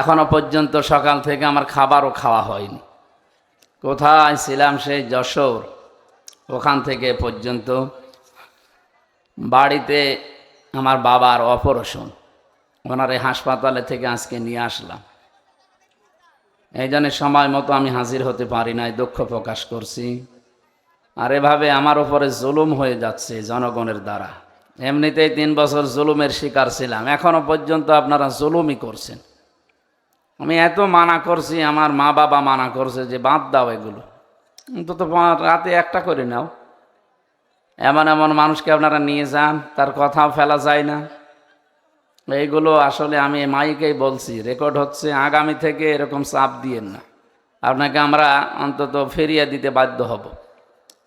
এখনও পর্যন্ত সকাল থেকে আমার খাবারও খাওয়া হয়নি। কোথায় ছিলাম সেই যশোর? ওখান থেকে পর্যন্ত বাড়িতে আমার বাবার অপারেশন। ওনার এই হাসপাতালে থেকে আজকে নিয়ে আসলাম। এই জন্য সময় মতো আমি হাজির হতে পারি নাই, দুঃখ প্রকাশ করছি। আর এভাবে আমার উপরে জুলুম হয়ে যাচ্ছে জনগণের দ্বারা। এমনিতেই তিন বছর জুলুমের শিকার ছিলাম এখনও পর্যন্ত আপনারা জুলুমই করছেন। আমি এত মানা করছি, আমার মা বাবা মানা করছে যে বাদ দাও এগুলো। অন্তত রাতে একটা করে নাও। এমন এমন মানুষকে আপনারা নিয়ে যান, তার কথাও ফেলা যায় না। এইগুলো আসলে আমি মাইকেই বলছি, রেকর্ড হচ্ছে আগামী থেকে এরকম চাপ দিয়েন না। আপনাকে আমরা অন্তত ফিরিয়ে দিতে বাধ্য হব।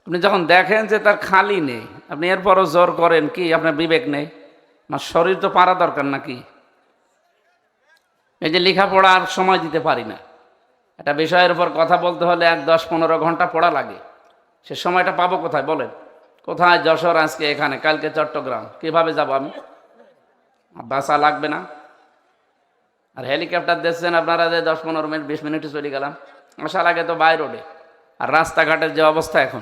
আপনি যখন দেখেন যে তার খালি নেই, আপনি এরপরও জোর করেন, কি আপনার বিবেক নেই? আমার শরীর তো পারা দরকার নাকি? এই যে লেখাপড়ার সময় দিতে পারি না। একটা বিষয়ের উপর কথা বলতে হলে এক দশ পনেরো ঘণ্টা পড়া লাগে। সে সময়টা পাবো কোথায় বলেন? কোথায় যশোর আজকে এখানে, কালকে চট্টগ্রাম? কীভাবে যাব আমি? বাসা লাগবে না। আর হেলিকপ্টার দেখছেন আপনারা যে দশ পনেরো মিনিট, বিশ মিনিটে চলে গেলাম। আসা লাগে তো বাই রোডে। আর রাস্তাঘাটের যে অবস্থা এখন।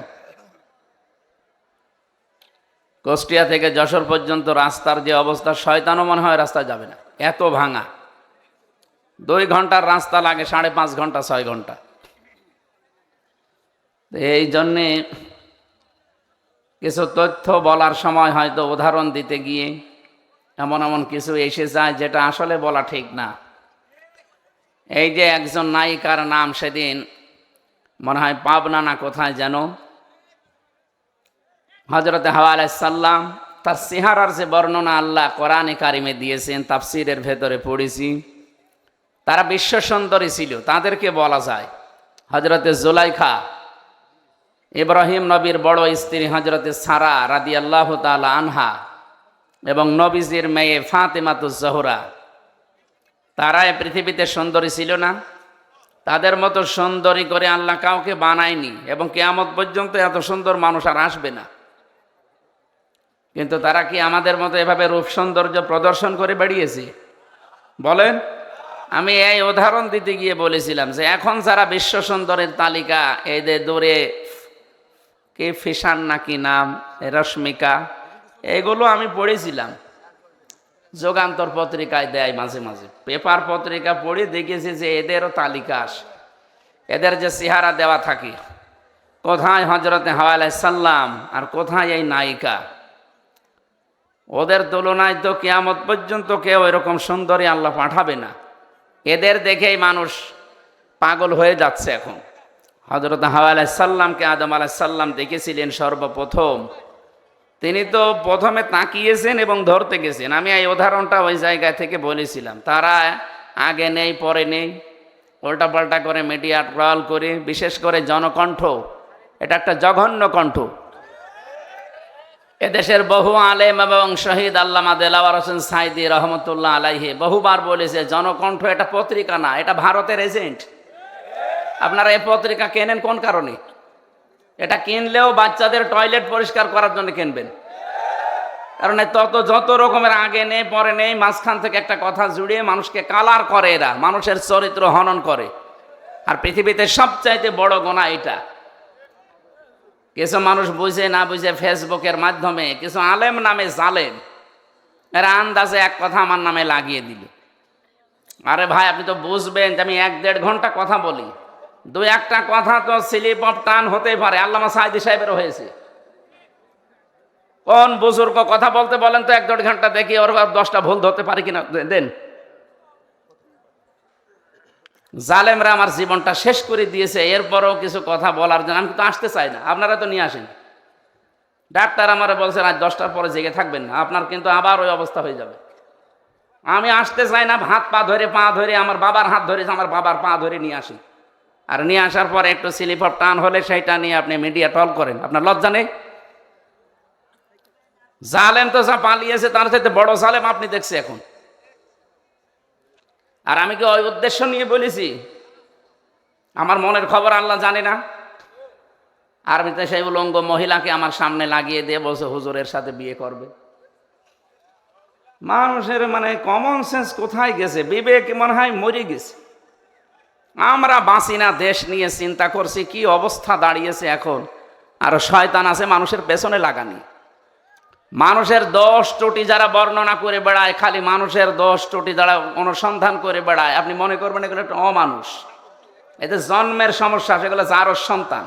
কুষ্টিয়া থেকে যশোর পর্যন্ত রাস্তার যে অবস্থা, শয়তানও মনে হয় রাস্তা যাবে না। এত ভাঙা। দুই ঘণ্টার রাস্তা লাগে, সাড়ে পাঁচ ঘণ্টা, ছয় ঘণ্টা। এই জন্যে কিছু তথ্য বলার সময় হয়তো উদাহরণ দিতে গিয়ে এমন এমন কিছু এসে যায় যেটা আসলে বলা ঠিক না। এই যে একজন নায়িকার নাম সেদিন মনে হয় পাবনা না কোথায় যেন হজরত হাওয়া আলাইসাল্লাম তার সিহারার যে বর্ণনা আল্লাহ কোরআনে কারিমে দিয়েছেন, তাফসিরের ভেতরে পড়েছি। তারা বিশ্ব সুন্দরী ছিল, তাদেরকে বলা যায়। হজরতে জুলাইখা, ইব্রাহিম নবীর বড় স্ত্রী হজরতে সারা রাদি আল্লাহ তালা আনহা এবং নবীজির মেয়ে ফাতেমাতুজ জহরা তারা এ পৃথিবীতে সুন্দরী ছিল না। তাদের মতো সুন্দরী করে আল্লাহ কাউকে বানায়নি এবং কেয়ামত পর্যন্ত এত সুন্দর মানুষ আর আসবে না। কিন্তু তারা কি আমাদের মতো এভাবে রূপ সৌন্দর্য প্রদর্শন করে বেড়িয়েছে? বলেন আমি এই উদাহরণ দিতে গিয়ে বলেছিলাম যে এখন যারা বিশ্ব সুন্দরের তালিকা এদের দূরে কে ফিসান নাকি নাম রশ্মিকা, এগুলো আমি পড়েছিলাম। যোগান্তর পত্রিকায় দেয় মাঝে মাঝে। পেপার পত্রিকা পড়ে দেখেছি যে এদেরও তালিকা আসে। এদের যে চেহারা দেওয়া থাকে, কোথায় হজরতে হাওয়ালাই সাল্লাম আর কোথায় এই নায়িকা? ওদের তুলনায় তো কেয়ামত পর্যন্ত কেউ এরকম সুন্দরী আল্লাহ পাঠাবে না। এদের দেখেই মানুষ পাগল হয়ে যাচ্ছে এখন। হজরত হাওয়া আলাইসাল্লামকে আদম আলাইসাল্লাম দেখেছিলেন সর্বপ্রথম। তিনি তো প্রথমে তাকিয়েছেন এবং ধরতে গেছেন। আমি এই উদাহরণটা ওই জায়গা থেকে বলেছিলাম। তারা আগে নেই, পরে নেই। উল্টাপাল্টা করে মিডিয়া ট্রল করে, বিশেষ করে জনকণ্ঠ। এটা একটা জঘন্য কণ্ঠ। এদেশের বহু আলেম এবং শহীদ আল্লামা দেলাওয়ার হোসেন সাইদি রহমতুল্লাহ আলাইহে বহুবার বলেছে, জনকণ্ঠ এটা পত্রিকা না, এটা ভারতের এজেন্ট। আপনারা এই পত্রিকা কেনেন কোন কারণে? এটা কিনলেও বাচ্চাদের টয়লেট পরিষ্কার করার জন্য কিনবেন। কারণ তত যত রকমের আগে নেই, পরে নেই, মাঝখান থেকে একটা কথা জুড়িয়ে মানুষকে কালার করে এরা, মানুষের চরিত্র হনন করে। আর পৃথিবীতে সবচাইতে বড় গোনা এটা। কিছু মানুষ বুঝে না বুঝে ফেসবুকের মাধ্যমে, কিছু আলেম নামে জালেম, এরা আন্দাজে এক কথা আমার নামে লাগিয়ে দিল। আরে ভাই, আপনি তো বুঝবেন যে আমি এক দেড় ঘণ্টা কথা বলি। দু একটা কথা তো স্লিপ অফ টান হতেই পারে, আল্লামা সাইদি সাহেবেরও হয়েছে। কোন বুজুর্গ কথা বলতে বলেন তো এক দেড় ঘণ্টা দেখি, ওর দশটা ভুল ধরতে পারে কিনা দেন। জালেমরা আমার জীবনটা শেষ করে দিয়েছে, এরপরেও কিছু কথা বলার জন্য। আমি তো আসতে চাই না, আপনারা তো নিয়ে আসেন। ডাক্তার আমার বলছেন, আজ দশটার পরে জেগে থাকবেন না, আপনার কিন্তু আবার ওই অবস্থা হয়ে যাবে। আমি আসতে চাই না, হাত পা ধরে পা ধরে, আমার বাবার হাত ধরে, আমার বাবার পা ধরে নিয়ে আসি। আর নিয়ে আসার পরে একটু স্লিপ অফ টান হলে সেইটা নিয়ে আপনি মিডিয়া টল করেন, আপনার লজ্জা নেই? জালেম তো যা পালিয়েছে, তার সাথে বড় জালেম আপনি দেখছে এখন। আর আমি কি ওই উদ্দেশ্য নিয়ে বলেছি? আমার মনের খবর আল্লাহ জানে না। আর আমি সেই উলঙ্গ মহিলাকে আমার সামনে লাগিয়ে দিয়ে বলছে, হুজুরের সাথে বিয়ে করবে। মানুষের মানে কমন সেন্স কোথায় গেছে? বিবেক মনে হয় মরে গেছে। আমরা বাঁচি না, দেশ নিয়ে চিন্তা করছি, কি অবস্থা দাঁড়িয়েছে এখন? আর শয়তান আছে মানুষের পেছনে লাগানি। মানুষের দশ ত্রুটি যারা বর্ণনা করে বেড়ায়, খালি মানুষের দশ ত্রুটি যারা অনুসন্ধান করে বেড়ায়, আপনি মনে করবেন এগুলো একটা অমানুষ। এতে জন্মের সমস্যা সেগুলো যারও সন্তান।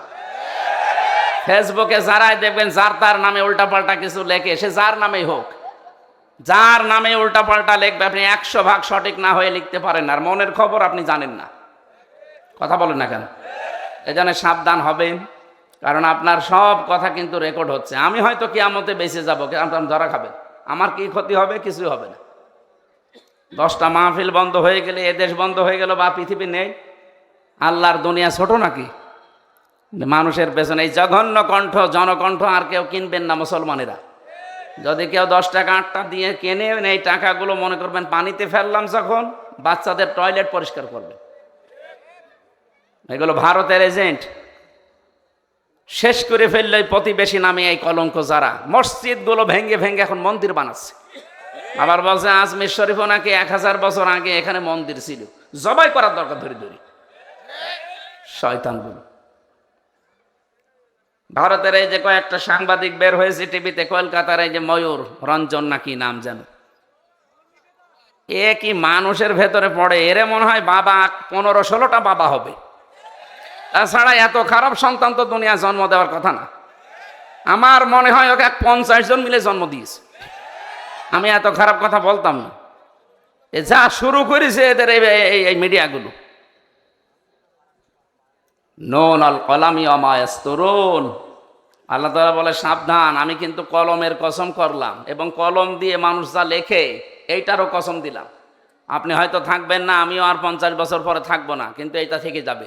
ফেসবুকে যারাই দেখবেন, যার তার নামে উল্টাপাল্টা কিছু লেখে, সে যার নামেই হোক, যার নামে উল্টাপাল্টা লিখবে, আপনি একশো ভাগ সঠিক না হয়ে লিখতে পারেন আর মনের খবর আপনি জানেন না। কথা বলেন না কেন? এজন্য সাবধান হবেন। কারণ আপনার সব কথা কিন্তু রেকর্ড হচ্ছে। আমি হয়তো কিয়ামতে বেঁচে যাব আপনার ধরা খাবেন আমার কি ক্ষতি হবে? কিছুই হবে না। দশটা মাহফিল বন্ধ হয়ে গেলে, এ দেশ বন্ধ হয়ে গেল বা পৃথিবী নেই। আল্লাহর দুনিয়া ছোট নাকি? মানুষের পেছনে এই জঘন্য কণ্ঠ, জনকণ্ঠ আর কেউ কিনবেন না মুসলমানেরা। যদি কেউ দশ টাকা, আটটা দিয়ে কেনে এই টাকাগুলো মনে করবেন পানিতে ফেললাম যখন, বাচ্চাদের টয়লেট পরিষ্কার করবে। এগুলো ভারতের এজেন্ট শেষ করে ফেললে প্রতিবেশী নামে এই কলঙ্ক যারা। মসজিদগুলো ভেঙে ভেঙে এখন মন্দির বানাচ্ছে। আবার বলছে, আজমির শরীফও নাকি এক হাজার বছর আগে এখানে মন্দির ছিল। জবাই করার দরকার ধরে ধরি। শয়তান বলুন ভারতের এই যে কয়েকটা সাংবাদিক বের হয়েছে টিভিতে, কলকাতার এই যে ময়ূর, রঞ্জন নাকি নাম যেন। এ কি মানুষের ভেতরে পড়ে? এরে মনে হয় বাবা, পনেরো ষোলোটা বাবা হবে। তাছাড়া এত খারাপ সন্তান তো দুনিয়া জন্ম দেওয়ার কথা না। আমার মনে হয় ওকে এক পঞ্চাশ জন মিলে জন্ম দিয়েছে। আমি এত খারাপ কথা বলতাম না। যা শুরু করেছে এদের এই মিডিয়াগুলো। নন আল কলামি অমায়স্তরুন আল্লাহ তালা বলে, সাবধান, আমি কিন্তু কলমের কসম করলাম এবং কলম দিয়ে মানুষ যা লেখে, এইটারও কসম দিলাম। আপনি হয়তো থাকবেন না, আমিও আর পঞ্চাশ বছর পরে থাকব না, কিন্তু এইটা থেকে যাবে।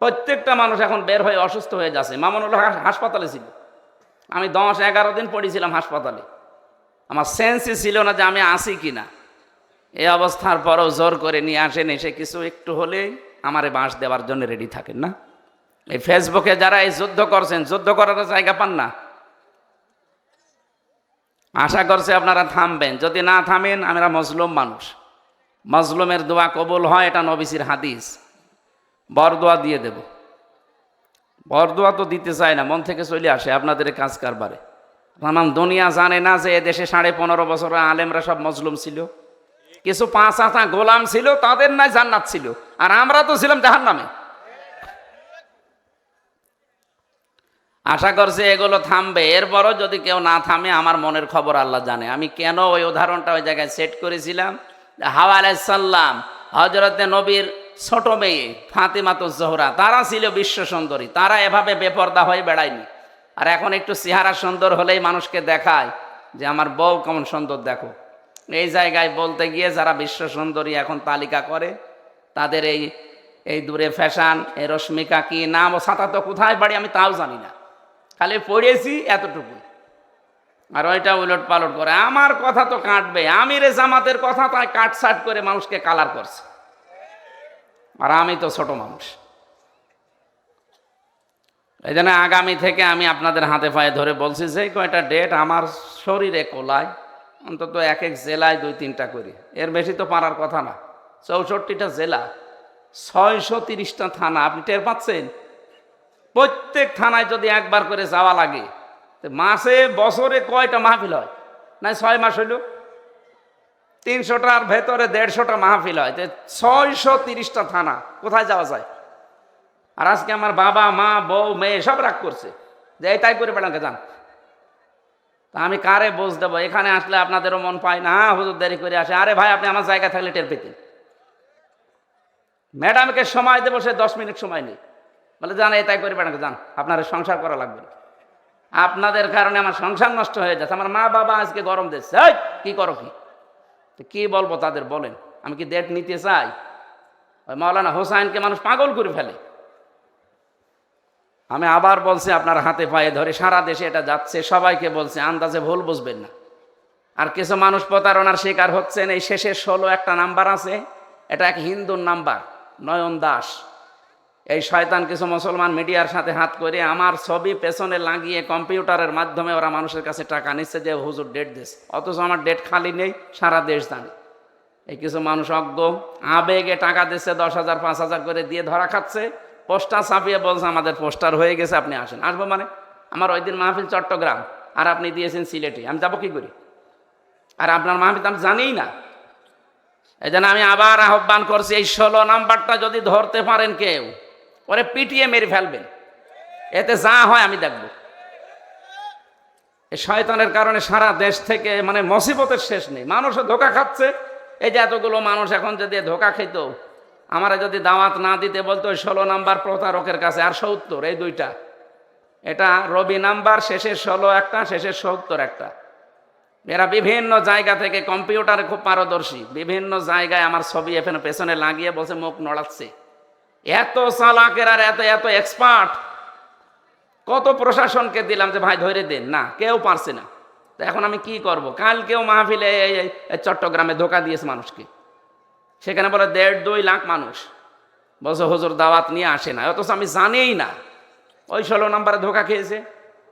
প্রত্যেকটা মানুষ এখন বের হয়ে অসুস্থ হয়ে যাচ্ছে। মামুনুল হক হাসপাতালে ছিল। আমি দশ এগারো দিন পড়েছিলাম হাসপাতালে। আমার সেন্সই ছিল না যে আমি আসি কি না এই অবস্থার পরও জোর করে নিয়ে আসেন, এসে কিছু একটু হলেই আমারে বাঁশ দেওয়ার জন্য রেডি থাকেন না। এই ফেসবুকে যারা এই যুদ্ধ করছেন, যুদ্ধ করার জায়গা পান না। আশা করছে আপনারা থামবেন। যদি না থামেন, আমরা মজলুম মানুষ। মজলুমের দোয়া কবুল হয়, এটা নবিসির হাদিস। বরদোয়া দিয়ে দেব। বরদোয়া তো দিতে চায় না, মন থেকে চলে আসে আপনাদের কাজ কারবারে। আমার দুনিয়া জানে না যে এদেশে সাড়ে পনেরো বছর আলেমরা সব মজলুম ছিল। কিছু পাঁচ আতা গোলাম ছিল, তাদের নাই জান্নাত ছিল। আর আমরা তো ছিলাম জাহান নামে আশা করছি এগুলো থামবে। এরপরও যদি কেউ না থামে, আমার মনের খবর আল্লাহ জানে। আমি কেন ওই উদাহরণটা ওই জায়গায় সেট করেছিলাম? হাওয়া আলাইসাল্লাম হজরতে নবীর ছোট মেয়ে ফাতেমাতো জোহরা। তারা ছিল বিশ্ব সুন্দরী। তারা এভাবে বেপর্দা হয়ে বেড়ায়নি। আর এখন একটু চেহারা সুন্দর হলেই মানুষকে দেখায় যে আমার বউ কেমন সুন্দর, দেখো। এই জায়গায় বলতে গিয়ে যারা বিশ্ব সুন্দরী এখন তালিকা করে, তাদের এই এই দূরে ফ্যাশন, এই রশ্মিকা কি নাম ও সাঁতা তো কোথায় বাড়ি আমি তাও জানি না। খালি পড়েছি এতটুকু আর ওইটা উলট পালট করে। আমার কথা তো কাটবে। আমির জামাতের কথা তাই কাটসাট করে মানুষকে কালার করছে। আর আমি তো ছোট মানুষ। এই জন্য আগামী থেকে আমি আপনাদের হাতে পায়ে ধরে বলছি, যে কয়টা ডেট আমার শরীরে কোলায়, অন্তত এক এক জেলায় দুই তিনটা করি। এর বেশি তো পারার কথা না। চৌষট্টিটা জেলা, ছয়শো তিরিশটা থানা, আপনি টের পাচ্ছেন? প্রত্যেক থানায় যদি একবার করে যাওয়া লাগে মাসে, বছরে কয়টা মাহফিল হয়? না ছয় মাস হইল? তিনশোটার ভেতরে দেড়শোটা মাহফিল হয়। তো ছয়শো তিরিশটা থানা, কোথায় যাওয়া যায়? আর আজকে আমার বাবা, মা, বউ, মেয়ে সব রাগ করছে। যে এই তাই করে বেড়াকে যান। তা আমি কারে বোঝ দেবো? এখানে আসলে আপনাদেরও মন পায় না। হ্যাঁ হুজুর, দেরি করে আসে। আরে ভাই, আপনি আমার জায়গা থাকলে টের পেতেন। ম্যাডামকে সময় দেবো, সে দশ মিনিট সময় নেই। বলে, যান, এই তাই করে বেড়াকে যান। আপনার সংসার করা লাগবে আপনাদের কারণে আমার সংসার নষ্ট হয়ে যাচ্ছে। আমার মা বাবা আজকে গরম দিচ্ছে। কি করো কি? তো কি বলব তাদের বলেন? আমি কি ডেট নিতে চাই? ওই মাওলানা হোসাইনকে মানুষ পাগল করে ফেলে। আমি আবার বলছি, আপনার হাতে পায়ে ধরে সারা দেশে এটা যাচ্ছে, সবাইকে বলছে, আন্দাজে ভুল বুঝবেন না। আর কিছু মানুষ প্রতারণার শিকার হচ্ছেন, এই শেষের ষোলো একটা নাম্বার আছে, এটা এক হিন্দুর নাম্বার, নয়ন দাস। এই শয়তান কিছু মুসলমান মিডিয়ার সাথে হাত করে আমার ছবি পেছনে লাগিয়ে কম্পিউটারের মাধ্যমে ওরা মানুষের কাছে টাকা নিচ্ছে যে হুজুর ডেট দিস অথচ আমার ডেট খালি নেই, সারা দেশ জানে। এই কিছু মানুষ অজ্ঞ, আবেগে টাকা দিচ্ছে, দশ হাজার, পাঁচ হাজার করে দিয়ে ধরা খাচ্ছে। পোস্টার ছাপিয়ে বলছে, আমাদের পোস্টার হয়ে গেছে, আপনি আসেন। আসব মানে? আমার ওই দিন মাহফিল চট্টগ্রাম, আর আপনি দিয়েছেন সিলেটে, আমি যাব কি করি? আর আপনার মাহফিল আমি জানিই না। এই আমি আবার আহ্বান করছি, এই ষোলো নাম্বারটা যদি ধরতে পারেন কেউ ওরে পিটিয়ে মেরে ফেলবেন। এতে যা হয় আমি দেখব। এই শয়তানের কারণে সারা দেশ থেকে মানে মুসিবতের শেষ নেই। মানুষও ধোকা খাচ্ছে। এই যে এতগুলো মানুষ এখন যদি ধোকা খেত আমারা যদি দাওয়াত না দিতে বলতো, ওই ষোলো নাম্বার প্রতারকের কাছে, আর সত্তর, এই দুইটা। এটা রবি নাম্বার, শেষের ষোলো একটা, শেষের সত্তর একটা। এরা বিভিন্ন জায়গা থেকে কম্পিউটারে খুব পারদর্শী। বিভিন্ন জায়গায় আমার ছবি এখানে পেছনে লাগিয়ে বসে মুখ নড়াচ্ছে। এত চালাকের আর এত এত এক্সপার্ট কত প্রশাসনকে দিলাম যে, ভাই, ধরে দিন। না, কেউ পারছে না। তো এখন আমি কি করব? কালকেও মাহফিলে চট্টগ্রামে ধোকা দিয়েছে মানুষকে। সেখানে বলে, দেড়, দুই লাখ মানুষ। বলছে, হুজুর, দাওয়াত নিয়ে আসে না। অথচ আমি জানিই না। ওই ষোলো নম্বরে ধোকা খেয়েছে।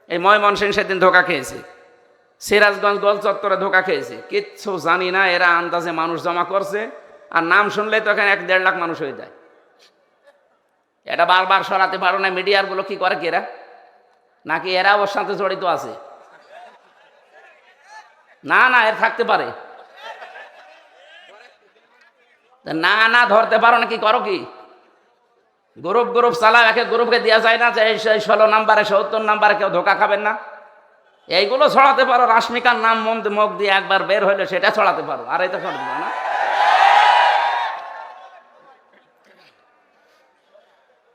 এই ময়মনসিং সেদিন ধোকা খেয়েছে। সিরাজগঞ্জ গোল চত্বরে ধোকা খেয়েছে। কিচ্ছু জানি না, এরা আন্দাজে মানুষ জমা করছে। আর নাম শুনলে তো এখানে এক, দেড় লাখ মানুষ হয়ে যায়। এটা বারবার সরাতে পারো না, মিডিয়ারগুলো কি করে কেরা নাকি এরা ওর সাথে জড়িত আছে? না না, এর থাকতে পারে। না না, ধরতে পারো না, কি করো কি? গ্রুপ গ্রুপ চালাও, একে গ্রুপকে দেওয়া যায় না যে এই ষোলো নাম্বারে, সত্তর নাম্বারে কেউ ধোকা খাবেন না। এইগুলো ছড়াতে পারো, রাশ্মিকার নাম মন মুখ দিয়ে একবার বের হইলে সেটা ছড়াতে পারো, আর এটা ছড়াতে পারো না।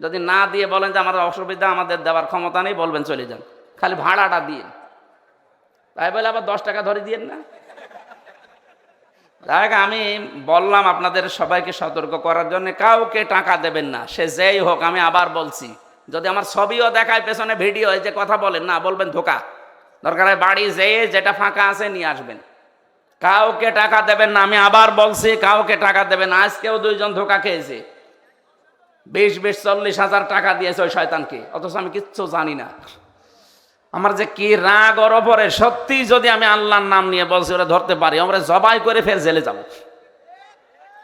যদি না দিয়ে বলেন যে আমাদের অসুবিধা, আমাদের দেওয়ার ক্ষমতা নেই, বলবেন চলে যান। খালি ভাড়াটা দিন তাই বলে আবার দশ টাকা ধরে দিয়েন না? দেখ, আমি বললাম আপনাদের সবাইকে সতর্ক করার জন্য, কাউকে টাকা দেবেন না। সে যেই হোক, আমি আবার বলছি, যদি আমার ছবিও দেখায় পেছনে ভিডিও যে কথা বলেন, না, বলবেন ধোকা। দরকার হয় বাড়ি যেয়ে যেটা ফাঁকা আছে নিয়ে আসবেন। কাউকে টাকা দেবেন না, আমি আবার বলছি, কাউকে টাকা দেবেন আজকেও দুইজন ধোকা খেয়েছে। বিশ বিশ, চল্লিশ হাজার টাকা দিয়েছে ওই শয়তানকে। অথচ আমি কিচ্ছু জানি না। আমার যে কি রাগ ওর ওপরে সত্যি যদি আমি আল্লাহর নাম নিয়ে বলছি, ওরা ধরতে পারি, আমরা জবাই করে ফের জেলে যাব।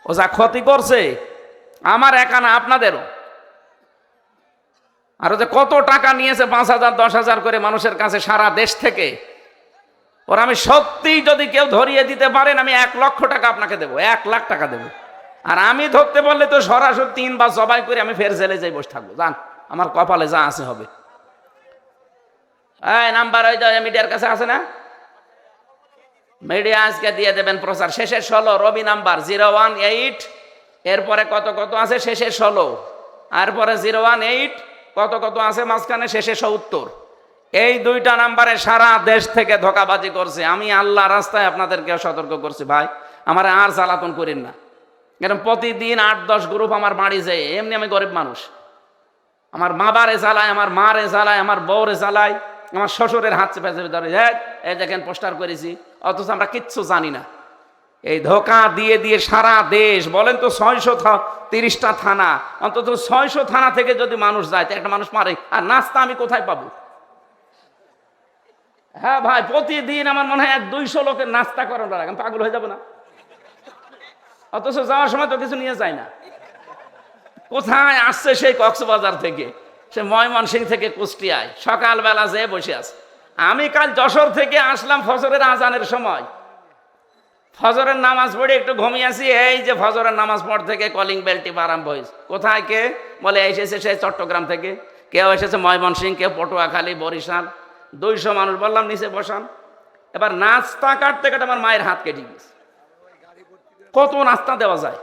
ও যা ক্ষতি করছে, আমার একা না, আপনাদেরও। আর যে কত টাকা নিয়েছে, পাঁচ হাজার, দশ হাজার করে মানুষের কাছে সারা দেশ থেকে, ওর আমি সত্যি যদি কেউ ধরিয়ে দিতে পারেন, আমি এক লক্ষ টাকা আপনাকে দেবো, এক লাখ টাকা দেবো। আর আমি ধরতে বললে তো সরাসরি তিনবার জবাই করে আমি ফের জেলে যাই, বসে থাকব। জান আমার কপালে যা আছে হবে। এই নাম্বার মিডিয়ার কাছে আছে না? মিডিয়া আজকে দিয়ে দেবেন প্রচার। শেষে ষোলো, Robi number, zero one eight. এরপরে কত কত আছে? শেষে ষোলো। এরপরে জিরো ওয়ান এইট, কত কত আছে? মাঝখানে শেষে সত্তর। এই দুইটা নাম্বারে সারা দেশ থেকে ধোকাবাজি করছে। আমি আল্লাহ রাস্তায় আপনাদেরকে সতর্ক করছি ভাই। আমার আর জ্বালাতন করেন না। এরকম প্রতিদিন আট, দশ গ্রুপ আমার বাড়ি যায়। এমনি আমি গরিব মানুষ। আমার বাবারে জ্বালায়, আমার মারে জ্বালায়, আমার বউরে জ্বালায়, আমার শ্বশুরের হাত চেপে চেপে ধরে হ্যাঁ এই দেখেন পোস্টার করেছি, অথচ আমরা কিচ্ছু জানি না। এই ধোকা দিয়ে দিয়ে সারা দেশ, বলেন তো ছয়শো তিরিশটা থানা, অন্তত ছয়শো থানা থেকে যদি মানুষ যায়, তো একটা মানুষ মারে, আর নাস্তা আমি কোথায় পাবো? হ্যাঁ ভাই, প্রতিদিন আমার মনে হয় এক, দুইশো লোকের নাস্তা করানো লাগে, আমি পাগল হয়ে যাব না? অথচ যাওয়ার সময় তো কিছু নিয়ে যায় না। কোথায় আসছে সেই কক্সবাজার থেকে? সে ময়মনসিং থেকে কুষ্টিয়ায়, সকালবেলা যেয়ে বসে আছে। আমি কাল যশোর থেকে আসলাম ফজরের আজানের সময়। ফজরের নামাজ পড়ে একটু ঘুমিয়েছি এই যে ফজরের নামাজ পড় থেকে কলিং বেল টিপ আরম্ভ হয়েছে। কোথায় কে? বলে, এসেছে সে চট্টগ্রাম থেকে। কেউ এসেছে ময়মনসিং কেউ পটুয়াখালী, বরিশাল। দুইশো মানুষ বললাম, নিচে বসান। এবার নাস্তা কাটতে কাটতে আমার মায়ের হাত কেটে গেছে কত নাস্তা দেওয়া যায়?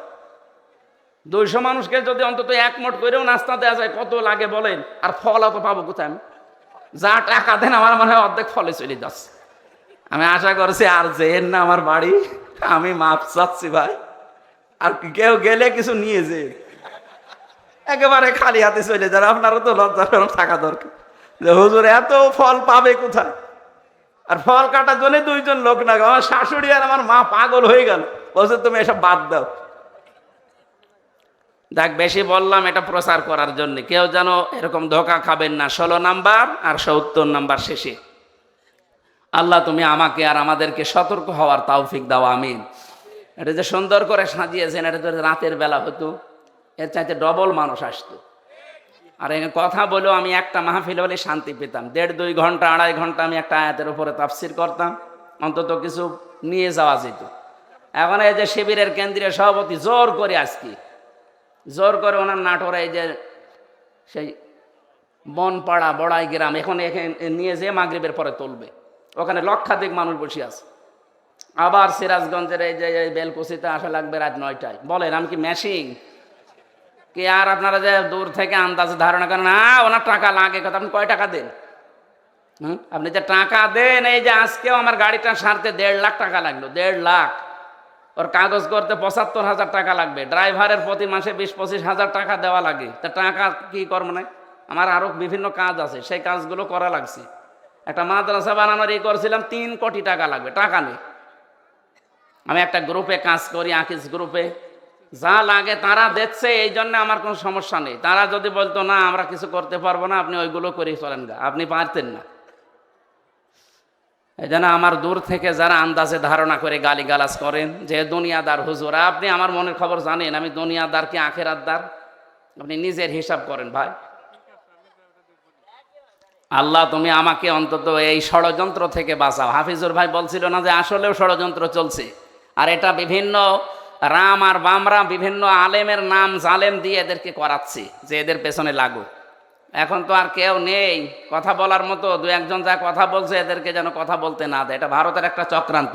দুইশো মানুষকে যদি অন্তত এক মোট করেও নাস্তা দেওয়া যায়, কত লাগে বলেন? আর ফল অত পাবো কোথায়? আমি যা টাকা দেন, আমার মনে হয় অর্ধেক ফলে চলে যাচ্ছে। আমি আশা করছি আর যেন না আমার বাড়ি, আমি মাপ চাচ্ছি ভাই। আর কেউ গেলে কিছু নিয়ে যে। একেবারে খালি হাতে চলে যান, আপনারও তো লজ্জা থাকা দরকার। যে হুজুর, এত ফল পাবে কোথায়? আর ফল কাটার জন্য দুইজন লোক না আমার শাশুড়ি আর আমার মা পাগল হয়ে গেল। বলছে, তুমি এসব বাদ দাও। দেখ, বেশি বললাম এটা প্রচার করার জন্য। কেউ যেন এরকম ধোকা খাবেন না। ষোলো নাম্বার আর সত্তর নাম্বার শেষে। আল্লাহ, তুমি আমাকে আর আমাদেরকে সতর্ক হওয়ার তৌফিক দাও, আমিন। এটা যে সুন্দর করে সাজিয়েছেন, এটা তো রাতের বেলা হতো। এর চাইতে ডবল মানুষ আসতো। আর এখানে কথা বলেও আমি একটা মাহফিল হলে শান্তি পেতাম। দেড়, দুই ঘণ্টা, আড়াই ঘণ্টা আমি একটা আয়াতের উপরে তাফসির করতাম। অন্তত কিছু নিয়ে যাওয়া যেত। এখন এই যে শিবিরের কেন্দ্রীয় সভাপতি জোর করে আজকে, জোর করে ওনার নাটোরে এই যে সেই বনপাড়া বড়াই গ্রাম, এখন এখানে নিয়ে যেয়ে মাগরিবের পরে তুলবে। ওখানে লক্ষাধিক মানুষ বসে আছে। আবার সিরাজগঞ্জের এই যে বেলকুচিতে আসা লাগবে রাত নয়টায়। বলেন, আমি কি ম্যাশিং কি আর আপনারা যে দূর থেকে আন্দাজে ধারণা করেন, না, ওনার টাকা লাগে কথা আপনি কয় টাকা দেন? হুম? আপনি যে টাকা দেন, এই যে আজকেও আমার গাড়িটা সারতে দেড় লাখ টাকা লাগল, দেড় লাখ। ওর কাগজ করতে পঁচাত্তর হাজার টাকা লাগবে। ড্রাইভারের প্রতি মাসে বিশ, পঁচিশ হাজার টাকা দেওয়া লাগে। তা টাকা কি কর্ম নাই আমার আরও বিভিন্ন কাজ আছে, সেই কাজগুলো করা লাগছে। একটা মাদ্রাসা বানানোর এই করছিলাম, তিন কোটি টাকা লাগবে, টাকা নেই। আমি একটা গ্রুপে কাজ করি, আকিস গ্রুপে। যা লাগে তারা দেখছে, এই জন্য আমার কোনো সমস্যা নেই। তারা যদি বলতো, না, আমরা কিছু করতে পারব না, আপনি ওইগুলো করে চলেন গা। আপনি পারতেন না। জন্য আমার দূর থেকে যারা আন্দাজে ধারণা করে গালি গালিগালাজ করেন যে, দুনিয়াদার হুজুর, আপনি আমার মনের খবর জানেন, আমি দুনিয়াদার কি আখেরাতদার আপনি নিজের হিসাব করেন, ভাই। আল্লাহ, তুমি আমাকে অন্তত এই ষড়যন্ত্র থেকে বাঁচাও। হাফিজুর ভাই বলছিল না যে, আসলেও ষড়যন্ত্র চলছে। আর এটা বিভিন্ন রাম আর বামরা বিভিন্ন আলেমের নাম জালেম দিয়ে এদেরকে করাচ্ছে, যে এদের পেছনে লাগু এখন তো আর কেউ নেই। কথা বলার মতো দু একজন যা কথা বলছে, এদেরকে যেন কথা বলতে না দেয়। এটা ভারতের একটা চক্রান্ত।